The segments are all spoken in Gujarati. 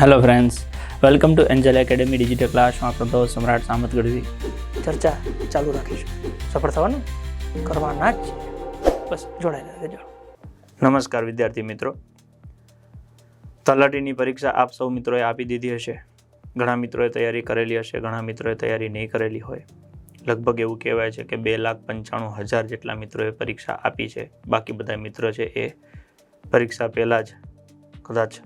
Hello friends welcome to Angel Academy digital ક્લાસમાં આપણો દોસ્ત સમ્રાટ સામત ગઢવી. ચર્ચા ચાલુ રાખીશું. સફળ થવાનું? કરવાના જ બસ જોડાયેલા રહેજો નમસ્કાર વિદ્યાર્થી મિત્રો. તલાટીની પરીક્ષા આપ સૌ મિત્રોએ આપી દીધી હશે. ઘણા મિત્રોએ તૈયારી કરેલી હશે ઘણા મિત્રોએ તૈયારી નહીં કરેલી હોય. લગભગ એવું કહેવાય છે કે બે લાખ પંચાણું હજાર જેટલા મિત્રોએ પરીક્ષા આપી છે. બાકી બધા મિત્રો છે એ પરીક્ષા પહેલાં જ કદાચ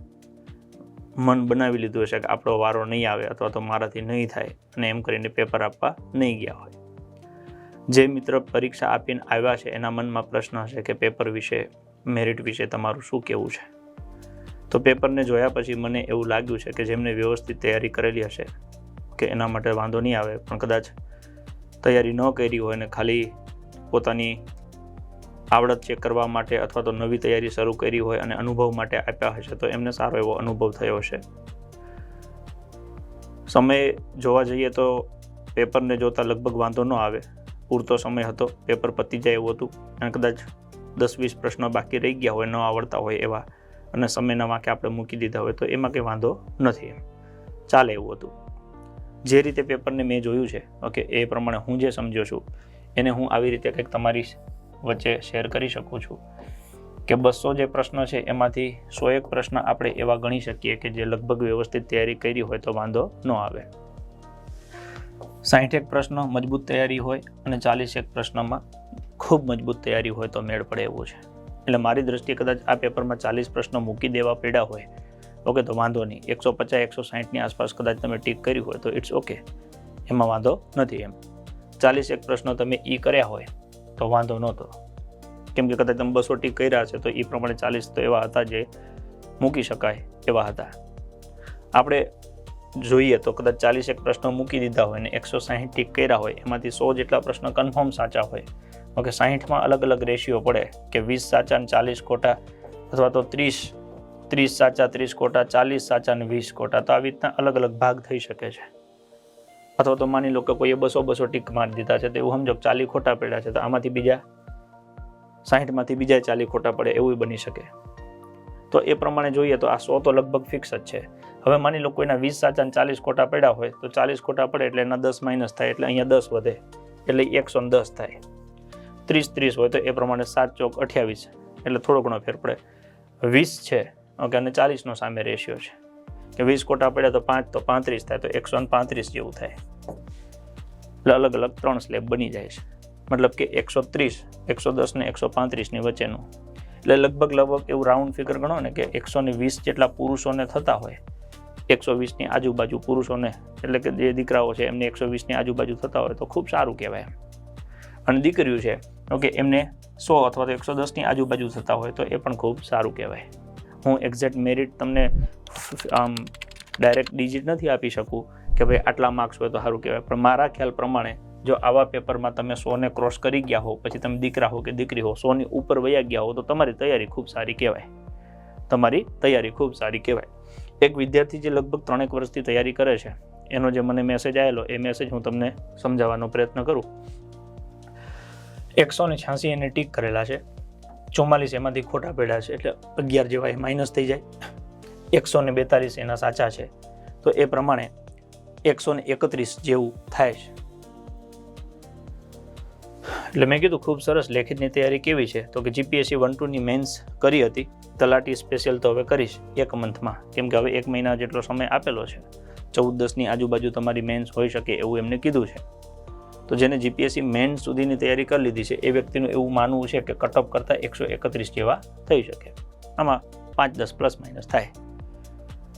મન બનાવી લીધું હશે કે આપણો વારો નહીં આવે અથવા તો મારાથી નહીં થાય અને એમ કરીને પેપર આપવા નહીં ગયા હોય. જે મિત્ર પરીક્ષા આપીને આવ્યા છે, એના મનમાં પ્રશ્ન હશે કે પેપર વિશે મેરિટ વિશે તમારું શું કહેવું છે? તો પેપરને જોયા પછી મને એવું લાગ્યું છે કે જેમને વ્યવસ્થિત તૈયારી કરેલી હશે, કે એના માટે વાંધો નહીં આવે, પણ કદાચ તૈયારી ન કરી હોય ને ખાલી પોતાની આવડત ચેક કરવા માટે અથવા તો નવી તૈયારી શરૂ કરી હોય અને અનુભવ માટે આપ્યા હશે, તો એમને સારો એવો અનુભવ થયો હશે. સમય જોવા જઈએ તો પેપરને જોતાં લગભગ વાંધો ન આવે. પૂરતો સમય હતો, પેપર પતી જાય એવું હતું. અને કદાચ દસ વીસ પ્રશ્નો બાકી રહી ગયા હોય, ન આવડતા હોય એવા. અને સમયના વાંકે આપણે મૂકી દીધા હોય, તો એમાં કંઈ વાંધો નથી એમ. ચાલે એવું હતું. જે રીતે પેપરને મેં જોયું છે, ઓકે, એ પ્રમાણે હું જે સમજ્યો છું, એને હું આવી રીતે કંઈક તમારી વચ્ચે શેર કરી શકું છું. કે બસો જે પ્રશ્નો છે, એમાંથી સો એક પ્રશ્ન આપણે એવા ગણી શકીએ કે જે લગભગ વ્યવસ્થિત તૈયારી કરી હોય તો વાંધો ન આવે. સાહીઠ એક પ્રશ્ન મજબૂત તૈયારી હોય અને ચાલીસ એક પ્રશ્નમાં ખૂબ મજબૂત તૈયારી હોય તો મેળ પડે એવું છે. એટલે મારી દ્રષ્ટિએ કદાચ આ પેપરમાં ચાલીસ પ્રશ્નો મૂકી દેવા પડ્યા હોય, ઓકે, તો વાંધો નહીં. એકસો પચાસ, એકસો સાહીઠની આસપાસ કદાચ તમે ટીક કર્યું હોય તો ઇટ્સ ઓકે એમાં વાંધો નથી એમ. ચાલીસ એક પ્રશ્નો તમે ઈ કર્યા હોય તો વાંધો નહોતો. કેમ કે કદાચ તમે બસો ટીક કર્યા છે, તો એ પ્રમાણે ચાલીસ તો એવા હતા જે મૂકી શકાય એવા હતા. આપણે જોઈએ તો કદાચ ચાલીસ એક પ્રશ્નો મૂકી દીધા હોય ને એકસો સાહીઠ ટીક કર્યા હોય, એમાંથી સો જેટલા પ્રશ્નો કન્ફર્મ સાચા હોય. ઓકે, સાહીઠમાં અલગ અલગ રેશિયો પડે કે વીસ સાચા ને ચાલીસ ખોટા અથવા તો ત્રીસ ત્રીસ સાચા, ત્રીસ ખોટા, ચાલીસ સાચા ને વીસ ખોટા. તો આવી રીતના અલગ અલગ ભાગ થઈ શકે છે. અથવા તો માની લો કે કોઈએ બસો બસો ટીક મારી દીધા છે, તો એવું સમજો ચાલી ખોટા પડ્યા છે, તો આમાંથી બીજા સાહીઠમાંથી બીજા ચાલી ખોટા પડે, એવું બની શકે. તો એ પ્રમાણે જોઈએ તો આ સો તો લગભગ ફિક્સ જ છે. હવે માની લો કોઈના વીસ સાચા ચાલીસ ખોટા પડ્યા હોય, તો ચાલીસ ખોટા પડે એટલે એના દસ માઇનસ થાય, એટલે અહીંયા દસ વધે, એટલે એકસો દસ થાય. ત્રીસ ત્રીસ હોય તો એ પ્રમાણે સાત ચોક અઠ્યાવીસ, એટલે થોડો ઘણો ફેર પડે. વીસ છે, ઓકે, અને ચાલીસનો સામે રેશિયો છે. કે વીસ કોટા પડ્યા તો પાંચ, તો પાંત્રીસ થાય, તો એકસો પાંત્રીસ જેવું થાય. એટલે અલગ અલગ ત્રણ સ્લેબ બની જાય છે. મતલબ કે એકસો ત્રીસ, એકસો દસ ને એકસો પાંત્રીસની વચ્ચેનું. એટલે લગભગ લગભગ એવું રાઉન્ડ ફિગર ગણો ને કે એકસો ને વીસ જેટલા પુરુષોને થતા હોય. એકસો વીસની આજુબાજુ પુરુષોને, એટલે કે જે દીકરાઓ છે એમને એકસો વીસની આજુબાજુ થતા હોય તો ખૂબ સારું કહેવાય. અને દીકરીઓ છે ઓકે એમને સો અથવા તો એકસો દસની આજુબાજુ થતા હોય તો એ પણ ખૂબ સારું કહેવાય. હું એક્ઝેક્ટ મેરિટ તમને આમ ડાયરેક્ટ ડિજિટ નથી આપી શકું કે ભાઈ આટલા માર્ક્સ હોય તો સારું કહેવાય. પણ મારા ખ્યાલ પ્રમાણે જો આવા પેપરમાં તમે સોને ક્રોસ કરી ગયા હો, પછી તમે દીકરા હો કે દીકરી હો, સોની ઉપર વયા ગયા હો, તો તમારી તૈયારી ખૂબ સારી કહેવાય. તમારી તૈયારી ખૂબ સારી કહેવાય. એક વિદ્યાર્થી જે લગભગ ત્રણેક વર્ષથી તૈયારી કરે છે, એનો જે મને મેસેજ આવેલો એ મેસેજ હું તમને સમજાવવાનો પ્રયત્ન કરું. એકસો ને છ્યાસી એને ટીક કરેલા છે. ચુમ્માલીસ એમાંથી ખોટા પડ્યા છે, એટલે અગિયાર જેવા એ માઇનસ થઈ જાય. એકસો ને બેતાલીસ એના સાચા છે. તો એ પ્રમાણે એકસો ને એકત્રીસ જેવું થાય છે. એટલે મેં કીધું ખૂબ સરસ લેખિતની તૈયારી કેવી છે. તો કે જીપીએસસી વન ટુની મેન્સ કરી હતી. તલાટી સ્પેશિયલ તો હવે કરીશ એક મંથમાં કેમ કે હવે એક મહિના જેટલો સમય આપેલો છે. ચૌદ દસની આજુબાજુ તમારી મેન્સ હોઈ શકે એવું એમને કીધું છે. તો જેને જીપીએસસી મેન સુધીની તૈયારી કરી લીધી છે, એ વ્યક્તિનું એવું માનવું છે કે કટઅપ કરતાં એકસો એકત્રીસ જેવા થઈ શકે. આમાં પાંચ દસ પ્લસ માઇનસ થાય.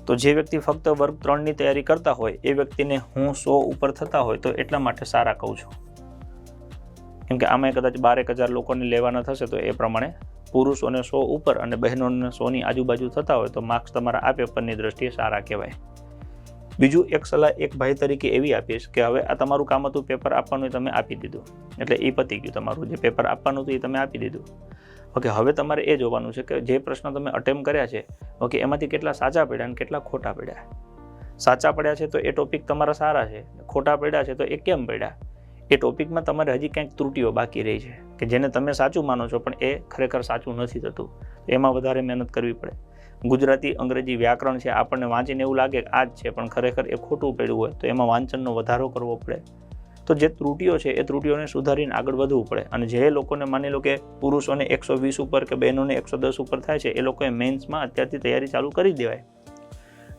તો જે વ્યક્તિ ફક્ત વર્ગ ત્રણની તૈયારી કરતા હોય, એ વ્યક્તિને હું સો ઉપર થતા હોય તો એટલા માટે સારા કહું છું. કેમ કે આમાં કદાચ બારેક હજાર લોકોને લેવાના થશે તો એ પ્રમાણે પુરુષોને સો ઉપર અને બહેનોને સોની આજુબાજુ થતા હોય તો માર્ક્સ તમારા આ પેપરની દ્રષ્ટિએ સારા કહેવાય. બીજું એક સલાહ એક ભાઈ તરીકે એવી આપીશ કે હવે આ તમારું કામ હતું પેપર આપવાનું તમે આપી દીધું. એટલે એ પતી ગયું તમારું જે પેપર આપવાનું હતું એ તમે આપી દીધું. ઓકે હવે તમારે એ જોવાનું છે કે જે પ્રશ્ન તમે અટેમ્પ કર્યા છે ઓકે એમાંથી કેટલા સાચા પડ્યા અને કેટલા ખોટા પડ્યા. સાચા પડ્યા છે તો એ ટોપિક તમારા સારા છે, ખોટા પડ્યા છે તો એ કેમ પડ્યા? એ ટોપિકમાં તમારે હજી ક્યાંક ત્રુટીઓ બાકી રહી છે, કે જેને તમે સાચું માનો છો પણ એ ખરેખર સાચું નથી થતું. એમાં વધારે મહેનત કરવી પડે. ગુજરાતી અંગ્રેજી વ્યાકરણ છે, આપણને વાંચીને એવું લાગે કે આ જ છે, પણ ખરેખર એ ખોટું પડ્યું હોય તો એમાં વાંચનનો વધારો કરવો પડે. તો જે ત્રુટીઓ છે એ ત્રુટીઓને સુધારીને આગળ વધવું પડે. અને જે લોકોને માની લો કે પુરુષોને એકસો વીસ ઉપર કે બહેનોને એકસો દસ ઉપર થાય છે, એ લોકોએ મેન્સમાં અત્યારથી તૈયારી ચાલુ કરી દેવાય.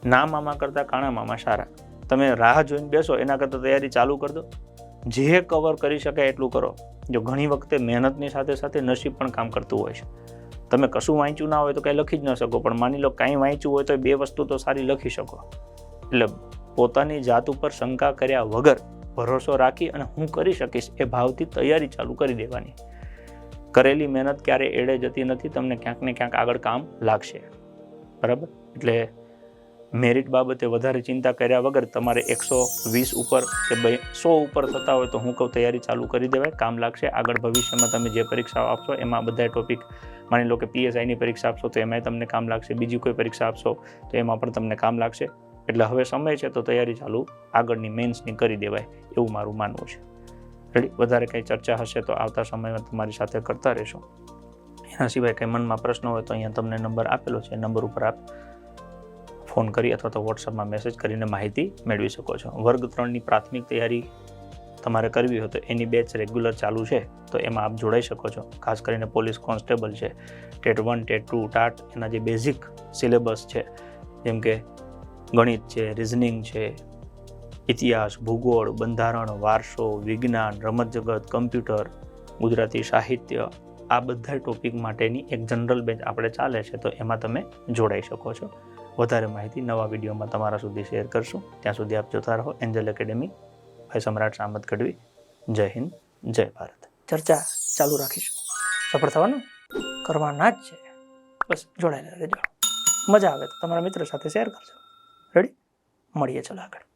ના મામા કરતાં કાણા મામા સારા. તમે રાહ જોઈને બેસો, એના કરતાં તૈયારી ચાલુ કરી દો. જે કવર કરી શકાય એટલું કરો. જો ઘણી વખતે મહેનતની સાથે સાથે નસીબ પણ કામ કરતું હોય છે. તમે કશું વાંચ્યું ના હોય તો કંઈ લખી જ ન શકો, પણ માની લો કાંઈ વાંચ્યું હોય તો બે વસ્તુ તો સારી લખી શકો. એટલે પોતાની જાત ઉપર શંકા કર્યા વગર ભરોસો રાખી અને હું કરી શકીશ એ ભાવથી તૈયારી ચાલુ કરી દેવાની. કરેલી મહેનત ક્યારે એડે જતી નથી, તમને ક્યાંક ને ક્યાંક આગળ કામ લાગશે. બરાબર? એટલે મેરિટ બાબતે વધારે ચિંતા કર્યા વગર તમારે એકસો વીસ ઉપર કે સો ઉપર થતા હોય તો હું કહું તૈયારી ચાલુ કરી દેવાય, કામ લાગશે. આગળ ભવિષ્યમાં તમે જે પરીક્ષાઓ આપશો, એમાં બધા ટોપિક માની લો કે પીએસઆઈની પરીક્ષા આપશો તો એમાંય તમને કામ લાગશે. બીજી કોઈ પરીક્ષા આપશો તો એમાં પણ તમને કામ લાગશે. એટલે હવે સમય છે તો તૈયારી ચાલુ આગળની મેન્સની કરી દેવાય એવું મારું માનવું છે. રેડી વધારે કંઈ ચર્ચા હશે તો આવતા સમયમાં તમારી સાથે કરતા રહેશો. એના સિવાય કંઈ મનમાં પ્રશ્ન હોય તો અહીંયા તમને નંબર આપેલો છે. નંબર ઉપર આપ ફોન કરી અથવા તો વોટ્સઅપમાં મેસેજ કરીને માહિતી મેળવી શકો છો. વર્ગ ત્રણની પ્રાથમિક તૈયારી તમારે કરવી હોય તો એની બેચ રેગ્યુલર ચાલુ છે તો એમાં આપ જોડાઈ શકો છો. ખાસ કરીને પોલીસ કોન્સ્ટેબલ છે. TET one, TET two, TAT એના જે બેઝિક સિલેબસ છે, જેમ કે ગણિત છે રિઝનિંગ છે, ઇતિહાસ, ભૂગોળ, બંધારણ, વારસો, વિજ્ઞાન, રમતજગત, કમ્પ્યુટર, ગુજરાતી સાહિત્ય, આ બધા ટોપિક માટેની એક જનરલ બેચ આપણે ચાલે છે, તો એમાં તમે જોડાઈ શકો છો. વધારે માહિતી નવા વિડીયોમાં તમારા સુધી શેર કરશું. ત્યાં સુધી આપ જોતા રહો. એન્જલ એકેડેમી ભાઈ સમ્રાટ સામત ગઢવી. જય હિન્દ, જય ભારત. ચર્ચા ચાલુ રાખીશું. સફળ થવાનું? કરવાના જ છે. બસ, જોડાયેલા રહેજો. મજા આવે તો તમારા મિત્રો સાથે શેર કરજો. રેડી મળીએ ચાલો આગળ.